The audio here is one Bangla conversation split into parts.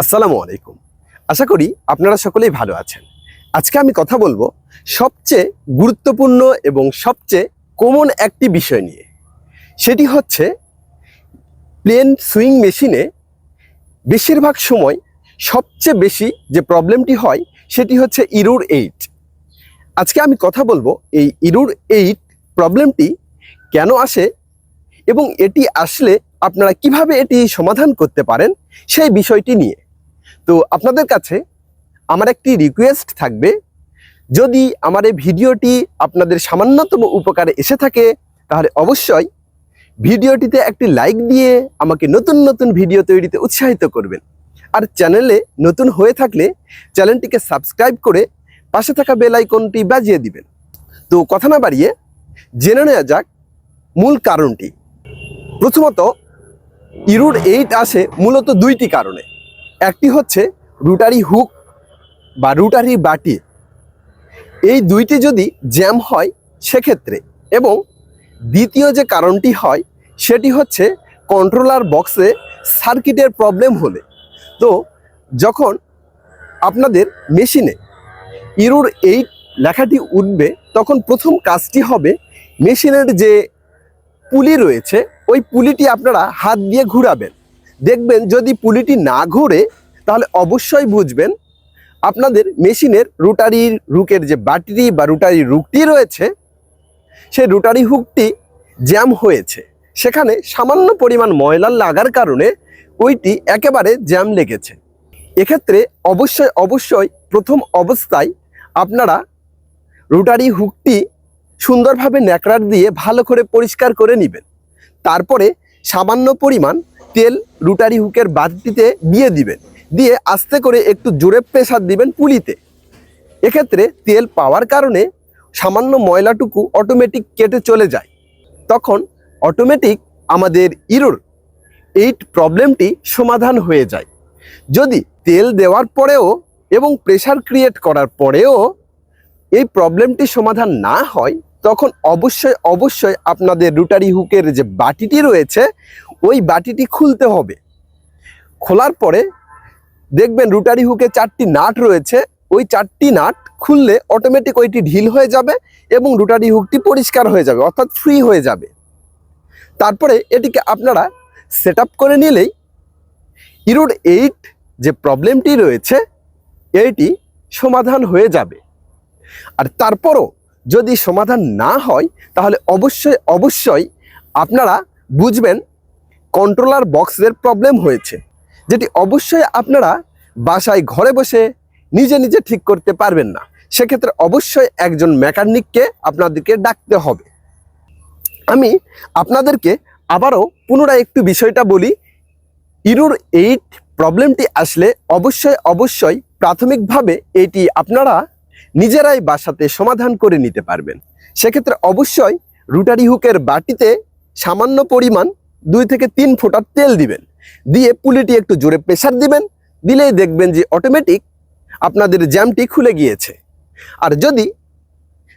আসসালামু আলাইকুম। আশা করি আপনারা সকলেই ভালো আছেন। আজকে আমি কথা বলব সবচেয়ে গুরুত্বপূর্ণ এবং সবচেয়ে কমন একটি বিষয় নিয়ে। সেটি হচ্ছে প্লেন সুইং মেশিনে বেশিরভাগ সময় সবচেয়ে বেশি যে প্রবলেমটি হয় সেটি হচ্ছে ইরুর এইট আজকে আমি কথা বলব এই ইরুর এইট প্রবলেমটি কেন আসে এবং এটি আসলে আপনারা কীভাবে এটি সমাধান করতে পারেন সেই বিষয়টি নিয়ে। তো আপনাদের কাছে আমার একটি রিকোয়েস্ট থাকবে। যদি আমার এই ভিডিওটি আপনাদের সামান্যতম উপকারে এসে থাকে, তাহলে অবশ্যই ভিডিওটিতে একটি লাইক দিয়ে আমাকে নতুন নতুন ভিডিও তৈরিতে উৎসাহিত করবেন। আর চ্যানেলে নতুন হয়ে থাকলে চ্যানেলটিকে সাবস্ক্রাইব করে পাশে থাকা বেল আইকনটি বাজিয়ে দিবেন। তো কথা না বাড়িয়ে জেনে নেওয়া যাক মূল কারণটি। প্রথমত ইরুড এইট আসে মূলত দুইটি কারণে। একটি হচ্ছে রুটারি হুক বা রুটারি বাটি। এই দুইটি যদি জ্যাম হয় সেক্ষেত্রে এবং দ্বিতীয় যে কারণটি হয় সেটি হচ্ছে কন্ট্রোলার বক্সে সার্কিটের প্রবলেম হলে। তো যখন আপনাদের মেশিনে ইরুর এই লেখাটি উঠবে, তখন প্রথম কাজটি হবে মেশিনের যে পুলি রয়েছে, ওই পুলিটি আপনারা হাত দিয়ে ঘুরাবেন। দেখবেন যদি পুলিটি না ঘুরে, তাহলে অবশ্যই বুঝবেন আপনাদের মেশিনের রুটারির রুকের যে বাটিটি বা রুটারির রুকটি রয়েছে, সেই রুটারি হুকটি জ্যাম হয়েছে। সেখানে সামান্য পরিমাণ ময়লা লাগার কারণে ওইটি একেবারে জ্যাম লেগেছে। এক্ষেত্রে অবশ্যই অবশ্যই প্রথম অবস্থায় আপনারা রুটারি হুকটি সুন্দরভাবে ন্যাকড়ার দিয়ে ভালো করে পরিষ্কার করে নেবেন। তারপরে সামান্য পরিমাণ তেল রুটারি হুকের বাটিতে দিয়ে দিবেন। দিয়ে আস্তে করে একটু জোরে প্রেসার দিবেন পুলিতে। এক্ষেত্রে তেল পাওয়ার কারণে সামান্য ময়লাটুকু অটোমেটিক কেটে চলে যায়। তখন অটোমেটিক আমাদের ইরোর এইট প্রবলেমটি সমাধান হয়ে যায়। যদি তেল দেওয়ার পরেও এবং প্রেশার ক্রিয়েট করার পরেও এই প্রবলেমটি সমাধান না হয়, তখন অবশ্যই অবশ্যই আপনাদের রুটারি হুকের যে বাটিটি রয়েছে ওই বাটিটি খুলতে হবে। খোলার পরে দেখবেন রুটারি হুকে চারটি নাট রয়েছে। ওই চারটি নাট খুললে অটোমেটিক ওইটি ঢিল হয়ে যাবে এবং রুটারি হুকটি পরিষ্কার হয়ে যাবে, অর্থাৎ ফ্রি হয়ে যাবে। তারপরে এটিকে আপনারা সেট করে নিলেই ইরোড এইট যে প্রবলেমটি রয়েছে এইটি সমাধান হয়ে যাবে। আর তারপরও যদি সমাধান না হয়, তাহলে অবশ্যই অবশ্যই আপনারা বুঝবেন কন্ট্রোলার বক্সের প্রবলেম হয়েছে, যেটি অবশ্যই আপনারা বাসায় ঘরে বসে নিজে নিজে ঠিক করতে পারবেন না। সেক্ষেত্রে অবশ্যই একজন মেকানিককে আপনাদেরকে ডাকতে হবে। আমি আপনাদেরকে আবারও পুনরায় একটু বিষয়টা বলি ইরুর এইট প্রবলেমটি আসলে অবশ্যই অবশ্যই প্রাথমিকভাবে এটি আপনারা নিজেরাই বাসাতে সমাধান করে নিতে পারবেন। সেক্ষেত্রে অবশ্যই রুটারি হুকের বাটিতে সামান্য পরিমাণ দুই থেকে তিন ফোঁটার তেল দিবেন। দিয়ে পুলিটি একটু জোরে প্রেসার দিবেন, দিলেই দেখবেন যে অটোমেটিক আপনাদের জ্যামটি খুলে গিয়েছে। আর যদি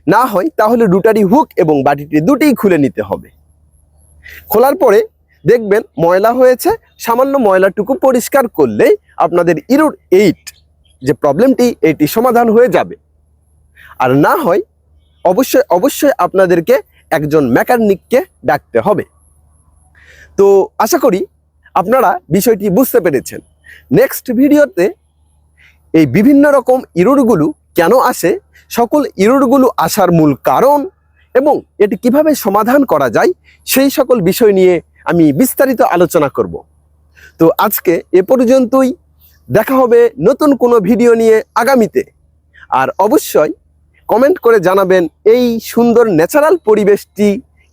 না হয়, তাহলে রুটারি হুক এবং বাটিটি দুটিই খুলে নিতে হবে। খোলার পরে দেখবেন ময়লা হয়েছে, সামান্য ময়লাটুকু পরিষ্কার করলেই আপনাদের ইরোড এইট যে প্রবলেমটি, এটি সমাধান হয়ে যাবে। আর না হয়, অবশ্যই অবশ্যই আপনাদেরকে একজন মেকানিককে ডাকতে হবে। তো আশা করি আপনারা বিষয়টি বুঝতে পেরেছেন। নেক্সট ভিডিওতে এই বিভিন্ন রকম ইরোডগুলো কেন আসে, সকল ইরোডগুলো আসার মূল কারণ এবং এটি কীভাবে সমাধান করা যায়, সেই সকল বিষয় নিয়ে আমি বিস্তারিত আলোচনা করব। তো আজকে এ পর্যন্তই। দেখা হবে নতুন কোনো ভিডিও নিয়ে আগামীতে। আর অবশ্যই কমেন্ট করে জানাবেন এই সুন্দর ন্যাচারাল পরিবেশটি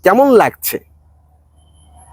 কেমন লাগছে।